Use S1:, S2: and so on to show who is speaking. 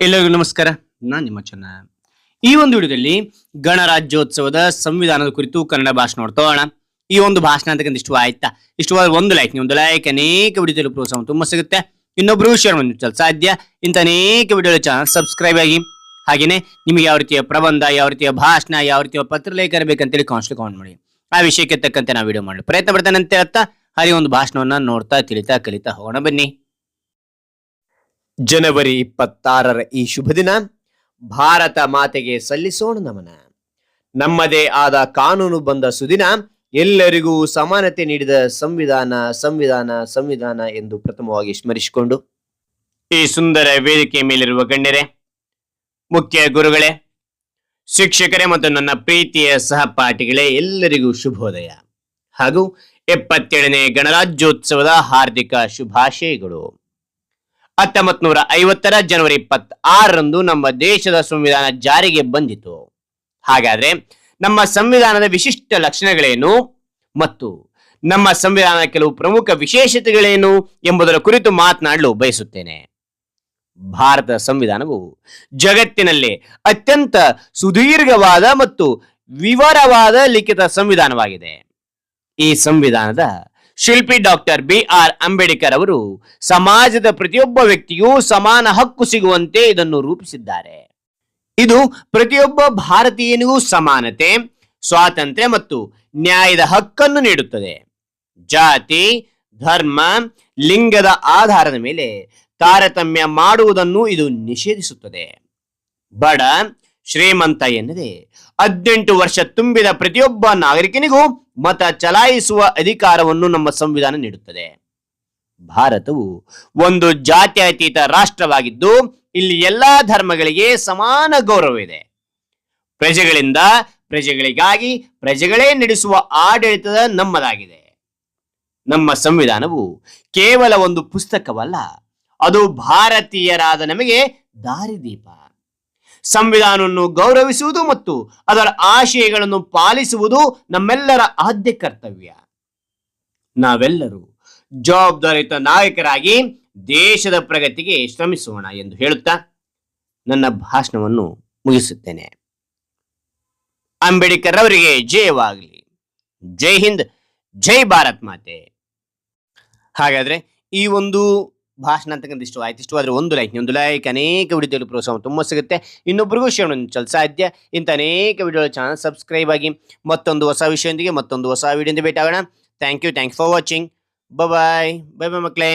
S1: ಎಲ್ಲರಿಗೂ ನಮಸ್ಕಾರ. ನಾನು ನಿಮ್ಮ ಚೆನ್ನ. ಈ ಒಂದು ವಿಡಿಯೋದಲ್ಲಿ ಗಣರಾಜ್ಯೋತ್ಸವದ ಸಂವಿಧಾನದ ಕುರಿತು ಕನ್ನಡ ಭಾಷಣ ನೋಡ್ತಾ ಹೋಗೋಣ. ಈ ಒಂದು ಭಾಷಣ ಅಂತಕ್ಕಂಥ ಇಷ್ಟು ಆಯ್ತಾ? ಇಷ್ಟವಾದ ಒಂದು ಲೈಕ್ ಒಂದು ಲೈಕ್ ಅನೇಕ ವಿಡಿಯೋದಲ್ಲಿ ಪ್ರೋತ್ಸಾಹ ತುಂಬ ಸಿಗುತ್ತೆ. ಇನ್ನೊಬ್ರು ಶೇರ್ ಮಾಡಿ ಸಾಧ್ಯ? ಇಂಥ ಅನೇಕ ವಿಡಿಯೋ ಚಾನಲ್ ಸಬ್ಸ್ಕ್ರೈಬ್ ಆಗಿ. ಹಾಗೇನೆ ನಿಮಗೆ ಯಾವ ರೀತಿಯ ಪ್ರಬಂಧ, ಯಾವ ರೀತಿಯ ಭಾಷಣ, ಯಾವ ರೀತಿಯ ಪತ್ರ ಪತ್ರಲೇಖನ ಬೇಕಂತೇಳಿ ಕಾನ್ಸ್ಟ್ಲಿ ಕಾಮೆಂಟ್ ಮಾಡಿ. ಆ ವಿಷಯಕ್ಕೆ ತಕ್ಕಂತೆ ನಾವು ವಿಡಿಯೋ ಮಾಡಲು ಪ್ರಯತ್ನ ಪಡ್ತೇನೆ ಅಂತ ಹೇಳ್ತಾ, ಹಾಗೆ ಒಂದು ಭಾಷಣವನ್ನ ನೋಡ್ತಾ, ತಿಳಿತಾ, ಕಲಿತಾ ಹೋಗೋಣ ಬನ್ನಿ.
S2: ಜನವರಿ ಇಪ್ಪತ್ತಾರರ ಈ ಶುಭ ದಿನ, ಭಾರತ ಮಾತೆಗೆ ಸಲ್ಲಿಸೋಣ ನಮನ. ನಮ್ಮದೇ ಆದ ಕಾನೂನು ಬಂದ ಸುದಿನ, ಎಲ್ಲರಿಗೂ ಸಮಾನತೆ ನೀಡಿದ ಸಂವಿಧಾನ ಸಂವಿಧಾನ ಸಂವಿಧಾನ ಎಂದು ಪ್ರಥಮವಾಗಿ ಸ್ಮರಿಸಿಕೊಂಡು,
S1: ಈ ಸುಂದರ ವೇದಿಕೆ ಮೇಲಿರುವ ಗಣ್ಯರೇ, ಮುಖ್ಯ ಗುರುಗಳೇ, ಶಿಕ್ಷಕರೇ ಮತ್ತು ನನ್ನ ಪ್ರೀತಿಯ ಸಹಪಾಠಿಗಳೇ, ಎಲ್ಲರಿಗೂ ಶುಭೋದಯ. ಹಾಗೂ ಎಪ್ಪತ್ತೇಳನೇ ಗಣರಾಜ್ಯೋತ್ಸವದ ಹಾರ್ದಿಕ ಶುಭಾಶಯಗಳು. ಹತ್ತೊಂಬತ್ ನೂರ ಐವತ್ತರ ಜನವರಿ ಇಪ್ಪತ್ತಾರರಂದು ನಮ್ಮ ದೇಶದ ಸಂವಿಧಾನ ಜಾರಿಗೆ ಬಂದಿತು. ಹಾಗಾದ್ರೆ ನಮ್ಮ ಸಂವಿಧಾನದ ವಿಶಿಷ್ಟ ಲಕ್ಷಣಗಳೇನು ಮತ್ತು ನಮ್ಮ ಸಂವಿಧಾನದ ಕೆಲವು ಪ್ರಮುಖ ವಿಶೇಷತೆಗಳೇನು ಎಂಬುದರ ಕುರಿತು ಮಾತನಾಡಲು ಬಯಸುತ್ತೇನೆ. ಭಾರತ ಸಂವಿಧಾನವು ಜಗತ್ತಿನಲ್ಲೇ ಅತ್ಯಂತ ಸುದೀರ್ಘವಾದ ಮತ್ತು ವಿವರವಾದ ಲಿಖಿತ ಸಂವಿಧಾನವಾಗಿದೆ. ಈ ಸಂವಿಧಾನದ ಶಿಲ್ಪಿ ಡಾಕ್ಟರ್ ಬಿ ಆರ್ ಅಂಬೇಡ್ಕರ್ ಅವರು, ಸಮಾಜದ ಪ್ರತಿಯೊಬ್ಬ ವ್ಯಕ್ತಿಯೂ ಸಮಾನ ಹಕ್ಕು ಸಿಗುವಂತೆ ಇದನ್ನು ರೂಪಿಸಿದ್ದಾರೆ. ಇದು ಪ್ರತಿಯೊಬ್ಬ ಭಾರತೀಯನಿಗೂ ಸಮಾನತೆ, ಸ್ವಾತಂತ್ರ್ಯ ಮತ್ತು ನ್ಯಾಯದ ಹಕ್ಕನ್ನು ನೀಡುತ್ತದೆ. ಜಾತಿ, ಧರ್ಮ, ಲಿಂಗದ ಆಧಾರದ ಮೇಲೆ ತಾರತಮ್ಯ ಮಾಡುವುದನ್ನು ಇದು ನಿಷೇಧಿಸುತ್ತದೆ. ಬಡ ಶ್ರೀಮಂತ ಎನ್ನದೆ. ಹದಿನೆಂಟು ವರ್ಷ ತುಂಬಿದ ಪ್ರತಿಯೊಬ್ಬ ನಾಗರಿಕನಿಗೂ ಮತ ಚಲಾಯಿಸುವ ಅಧಿಕಾರವನ್ನು ನಮ್ಮ ಸಂವಿಧಾನ ನೀಡುತ್ತದೆ. ಭಾರತವು ಒಂದು ಜಾತ್ಯತೀತ ರಾಷ್ಟ್ರವಾಗಿದ್ದು, ಇಲ್ಲಿ ಎಲ್ಲಾ ಧರ್ಮಗಳಿಗೆ ಸಮಾನ ಗೌರವವಿದೆ. ಪ್ರಜೆಗಳಿಂದ ಪ್ರಜೆಗಳಿಗಾಗಿ ಪ್ರಜೆಗಳೇ ನಡೆಸುವ ಆಡಳಿತದ ನಮ್ಮದಾಗಿದೆ. ನಮ್ಮ ಸಂವಿಧಾನವು ಕೇವಲ ಒಂದು ಪುಸ್ತಕವಲ್ಲ, ಅದು ಭಾರತೀಯರಾದ ನಮಗೆ ದಾರಿದೀಪ. ಸಂವಿಧಾನವನ್ನು ಗೌರವಿಸುವುದು ಮತ್ತು ಅದರ ಆಶಯಗಳನ್ನು ಪಾಲಿಸುವುದು ನಮ್ಮೆಲ್ಲರ ಆದ್ಯ ಕರ್ತವ್ಯ. ನಾವೆಲ್ಲರೂ ಜವಾಬ್ದಾರಿಯುತ ನಾಯಕರಾಗಿ ದೇಶದ ಪ್ರಗತಿಗೆ ಶ್ರಮಿಸೋಣ ಎಂದು ಹೇಳುತ್ತಾ ನನ್ನ ಭಾಷಣವನ್ನು ಮುಗಿಸುತ್ತೇನೆ. ಅಂಬೇಡ್ಕರ್ ಅವರಿಗೆ ಜಯವಾಗಲಿ. ಜೈ ಹಿಂದ್, ಜೈ ಭಾರತ್ ಮಾತೆ. ಹಾಗಾದ್ರೆ ಈ ಒಂದು ಭಾಷಣ ಅಂತಕ್ಕಂಥ ಇಷ್ಟು ಆಯ್ತು, ಇಷ್ಟವಾದರೆ ಒಂದು ಲೈಕ್ ಒಂದು ಲೈಕ್ ಅನೇಕ ವಿಡಿಯೋದಲ್ಲಿ ಪ್ರೋತ್ಸಾಹ ತುಂಬ ಸಿಗುತ್ತೆ. ಇನ್ನೊಬ್ಬರಿಗೂ ಶೇರ್ ಚಲ ಸಾಧ್ಯ ಇಂಥ ಅನೇಕ ವಿಡಿಯೋ ಚಾನಲ್ ಸಬ್ಸ್ಕ್ರೈಬ್ ಆಗಿ ಮತ್ತೊಂದು ಹೊಸ ವಿಷಯದೊಂದಿಗೆ ಮತ್ತೊಂದು ಹೊಸ ವಿಡಿಯೋದಿಂದ ಭೇಟಿ ಆಗೋಣ thank you thank for watching bye bye bye ಮಕ್ಕಳೇ.